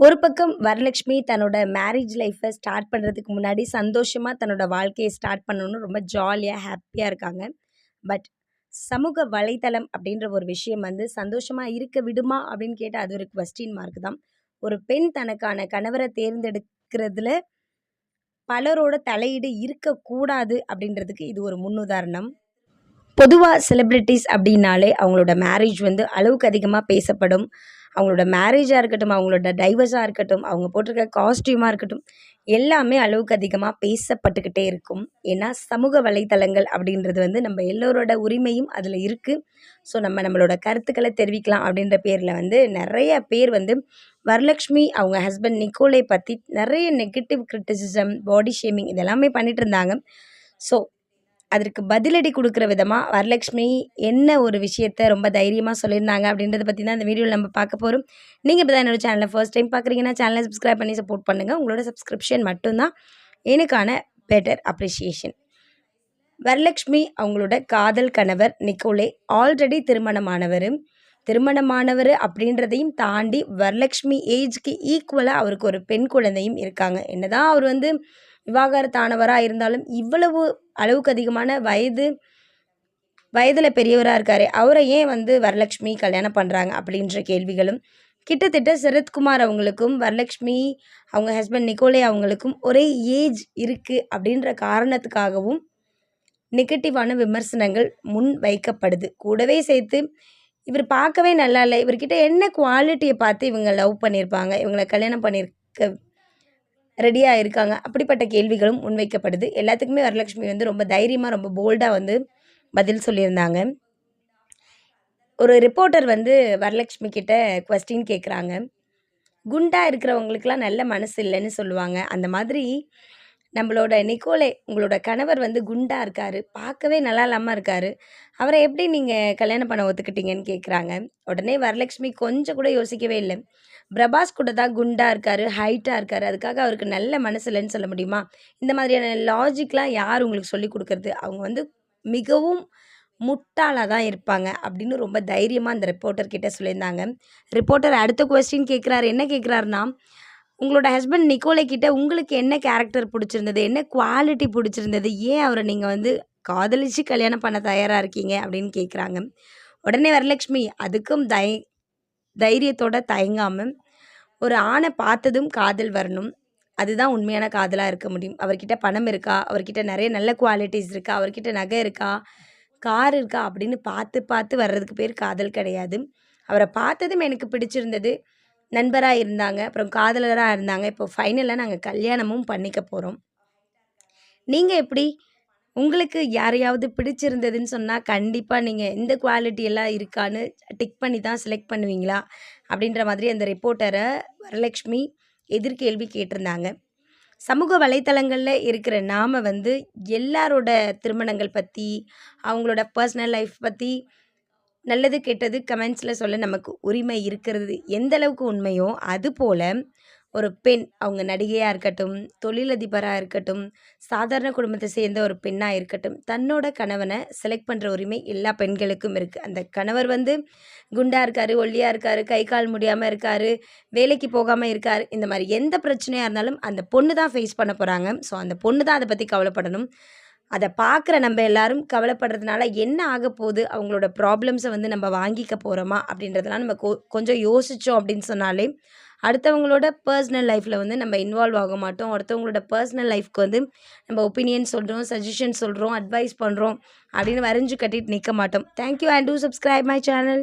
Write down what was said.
ஒரு பக்கம் வரலட்சுமி தன்னோட மேரேஜ் லைஃப்பை ஸ்டார்ட் பண்ணுறதுக்கு முன்னாடி சந்தோஷமாக தன்னோட வாழ்க்கையை ஸ்டார்ட் பண்ணணும்னு ரொம்ப ஜாலியாக ஹாப்பியாக இருக்காங்க. பட் சமூக வலைத்தளம் அப்படின்ற ஒரு விஷயம் வந்து சந்தோஷமாக இருக்க விடுமா அப்படின்னு கேட்டால் அது ஒரு கொஸ்டின் மார்க் தான். ஒரு பெண் தனக்கான கணவரை தேர்ந்தெடுக்கிறதுல பலரோட தலையீடு இருக்கக்கூடாது அப்படின்றதுக்கு இது ஒரு முன்னுதாரணம். பொதுவாக செலிப்ரிட்டிஸ் அப்படின்னாலே அவங்களோட மேரேஜ் வந்து அளவுக்கு அதிகமாக பேசப்படும். அவங்களோட மேரேஜாக இருக்கட்டும் அவங்களோட டைவர்ஸாக இருக்கட்டும் அவங்க போட்டிருக்க காஸ்ட்யூமாக இருக்கட்டும் எல்லாமே அளவுக்கு அதிகமாக பேசப்பட்டுக்கிட்டே இருக்கும். ஏன்னா சமூக வலைத்தளங்கள் அப்படின்றது வந்து நம்ம எல்லோரோட உரிமையும் அதில் இருக்குது ஸோ நம்ம நம்மளோட கருத்துக்களை தெரிவிக்கலாம் அப்படின்ற பேரில் வந்து நிறைய பேர் வந்து வரலக்ஷ்மி அவங்க ஹஸ்பண்ட் நிக்கோலை பற்றி நிறைய நெகட்டிவ் கிரிட்டிசிசம் பாடி ஷேமிங் இதெல்லாமே பண்ணிகிட்டு இருந்தாங்க. ஸோ அதற்கு பதிலடி கொடுக்குற விதமாக வரலட்சுமி என்ன ஒரு விஷயத்த ரொம்ப தைரியமாக சொல்லியிருந்தாங்க அப்படின்றத பற்றி தான் இந்த வீடியோவில் நம்ம பார்க்க போகிறோம் நீங்கள் இப்போ தான் என்னோடய சேனலை ஃபர்ஸ்ட் டைம் பார்க்குறீங்கன்னா சேனலை சப்ஸ்கிரைப் பண்ணி சப்போர்ட் பண்ணுங்கள் உங்களோட சப்ஸ்கிரிப்ஷன் மட்டும்தான் எனக்கான பெட்டர் அப்ரிஷியேஷன் வரலட்சுமி அவங்களோட காதல் கணவர் நிக்கோலே ஆல்ரெடி திருமணமானவர். திருமணமானவர் அப்படின்றதையும் தாண்டி வரலட்சுமி ஏஜ்க்கு ஈக்குவலாக அவருக்கு ஒரு பெண் குழந்தையும் இருக்காங்க. என்னதான் அவர் வந்து விவாகரத்தானவராக இருந்தாலும் இவ்வளவு அளவுக்கு அதிகமான வயது வயதில் பெரியவராக இருக்கார். அவரை ஏன் வந்து வரலட்சுமி கல்யாணம் பண்ணுறாங்க அப்படின்ற கேள்விகளும் கிட்டத்தட்ட சரத்குமார் அவங்களுக்கும் வரலட்சுமி அவங்க ஹஸ்பண்ட் நிக்கோலே அவங்களுக்கும் ஒரே ஏஜ் இருக்குது அப்படின்ற காரணத்துக்காகவும் நெகட்டிவான விமர்சனங்கள் முன் வைக்கப்படுது. கூடவே சேர்த்து இவர் பார்க்கவே நல்லா இல்லை. இவர்கிட்ட என்ன குவாலிட்டியை பார்த்து இவங்க லவ் பண்ணியிருப்பாங்க இவங்களை கல்யாணம் பண்ணியிருக்க ரெடியாக இருக்காங்க. அப்படிப்பட்ட கேள்விகளும் முன்வைக்கப்படுது. எல்லாத்துக்குமே வரலட்சுமி வந்து ரொம்ப தைரியமாக ரொம்ப போல்டாக வந்து பதில் சொல்லியிருந்தாங்க. ஒரு ரிப்போர்ட்டர் வந்து வரலட்சுமி கிட்ட கொஸ்டின் கேட்குறாங்க குண்டாக இருக்கிறவங்களுக்குலாம் நல்ல மனசு இல்லைன்னு சொல்லுவாங்க. அந்த மாதிரி நம்மளோட நிக்கோலே உங்களோட கணவர் வந்து குண்டாக இருக்காரு பார்க்கவே நல்லா இல்லாமல் இருக்காரு. அவரை எப்படி நீங்கள் கல்யாணம் பண்ண ஒத்துக்கிட்டீங்கன்னு கேட்குறாங்க உடனே வரலட்சுமி கொஞ்சம் கூட யோசிக்கவே இல்லை. பிரபாஸ் கூட தான் குண்டாக இருக்காரு ஹைட்டாக இருக்காரு. அதுக்காக அவருக்கு நல்ல மனசு இல்லைன்னு சொல்ல முடியுமா? இந்த மாதிரியான லாஜிக்லாம் யார் உங்களுக்கு சொல்லி கொடுக்குறது? அவங்க வந்து மிகவும் முட்டாளாக தான் இருப்பாங்க அப்படின்னு ரொம்ப தைரியமாக அந்த ரிப்போர்ட்டர் கிட்டே சொல்லியிருந்தாங்க. ரிப்போர்ட்டர் அடுத்த கொஸ்டின் கேட்குறாரு என்ன கேட்குறாருன்னா உங்களோட ஹஸ்பண்ட் நிக்கோலை கிட்ட உங்களுக்கு என்ன கேரக்டர் பிடிச்சிருந்தது? என்ன குவாலிட்டி பிடிச்சிருந்தது? ஏன் அவரை நீங்கள் வந்து காதலிச்சு கல்யாணம் பண்ண தயாராக இருக்கீங்க? அப்படின்னு கேட்குறாங்க உடனே வரலட்சுமி அதுக்கும் தை தைரியத்தோட தயங்காமல் ஒரு ஆணை பார்த்ததும் காதல் வரணும். அதுதான் உண்மையான காதலாக இருக்க முடியும். அவர்கிட்ட பணம் இருக்கா? அவர்கிட்ட நிறைய நல்ல குவாலிட்டிஸ் இருக்கா? அவர்கிட்ட நகை இருக்கா? கார் இருக்கா? அப்படின்னு பார்த்து பார்த்து வர்றதுக்கு பேர் காதல் கிடையாது. அவரை பார்த்ததும் எனக்கு பிடிச்சிருந்தது. நண்பராக இருந்தாங்க அப்புறம் காதலராக இருந்தாங்க. இப்போ ஃபைனலாக நாங்கள் கல்யாணமும் பண்ணிக்க போகிறோம் நீங்கள் எப்படி? உங்களுக்கு யாரையாவது பிடிச்சிருந்ததுன்னு சொன்னால் கண்டிப்பாக நீங்கள் இந்த குவாலிட்டி எல்லாம் இருக்கான்னு டிக் பண்ணி தான் செலக்ட் பண்ணுவீங்களா? அப்படின்ற மாதிரி அந்த ரிப்போர்ட்டரை வரலட்சுமி எதிர்கேள்வி கேட்டிருந்தாங்க. சமூக வலைத்தளங்களில் இருக்கிற நாம் வந்து எல்லாரோட திருமணங்கள் பற்றி அவங்களோட பர்சனல் லைஃப் பற்றி நல்லது கெட்டது கமெண்ட்ஸில் சொல்ல நமக்கு உரிமை இருக்கிறது. எந்த அளவுக்கு உண்மையோ அதுபோல் ஒரு பெண் அவங்க நடிகையாக இருக்கட்டும் தொழிலதிபராக இருக்கட்டும் சாதாரண குடும்பத்தை சேர்ந்த ஒரு பெண்ணாக இருக்கட்டும் தன்னோட கணவனை செலக்ட் பண்ணுற உரிமை எல்லா பெண்களுக்கும் இருக்குது அந்த கணவர் வந்து குண்டாக இருக்கார் ஒல்லியாக இருக்கார் கை கால் முடியாமல் இருக்கார் வேலைக்கு போகாமல் இருக்கார் இந்த மாதிரி எந்த பிரச்சனையாக இருந்தாலும் அந்த பொண்ணு தான் ஃபேஸ் பண்ண போகிறாங்க ஸோ அந்த பொண்ணு தான் அதை பற்றி கவலைப்படணும். அதை பார்க்குற நம்ம எல்லாரும் கவலைப்படுறதுனால என்ன ஆக போகுது? அவங்களோட ப்ராப்ளம்ஸை வந்து நம்ம வாங்கிக்க போகிறோமா அப்படின்றதெல்லாம் நம்ம கொ கொஞ்சம் யோசித்தோம் அப்படின்னு சொன்னாலே அடுத்தவங்களோட பர்சனல் லைஃப்பில் வந்து நம்ம இன்வால்வ் ஆக மாட்டோம். அடுத்தவங்களோட பர்சனல் லைஃப்க்கு வந்து நம்ம ஒப்பீனியன் சொல்கிறோம் சஜஷன் சொல்கிறோம் அட்வைஸ் பண்ணுறோம் அப்படின்னு வரைஞ்சு கட்டிட்டு நிற்க மாட்டோம். Thank you and do subscribe my channel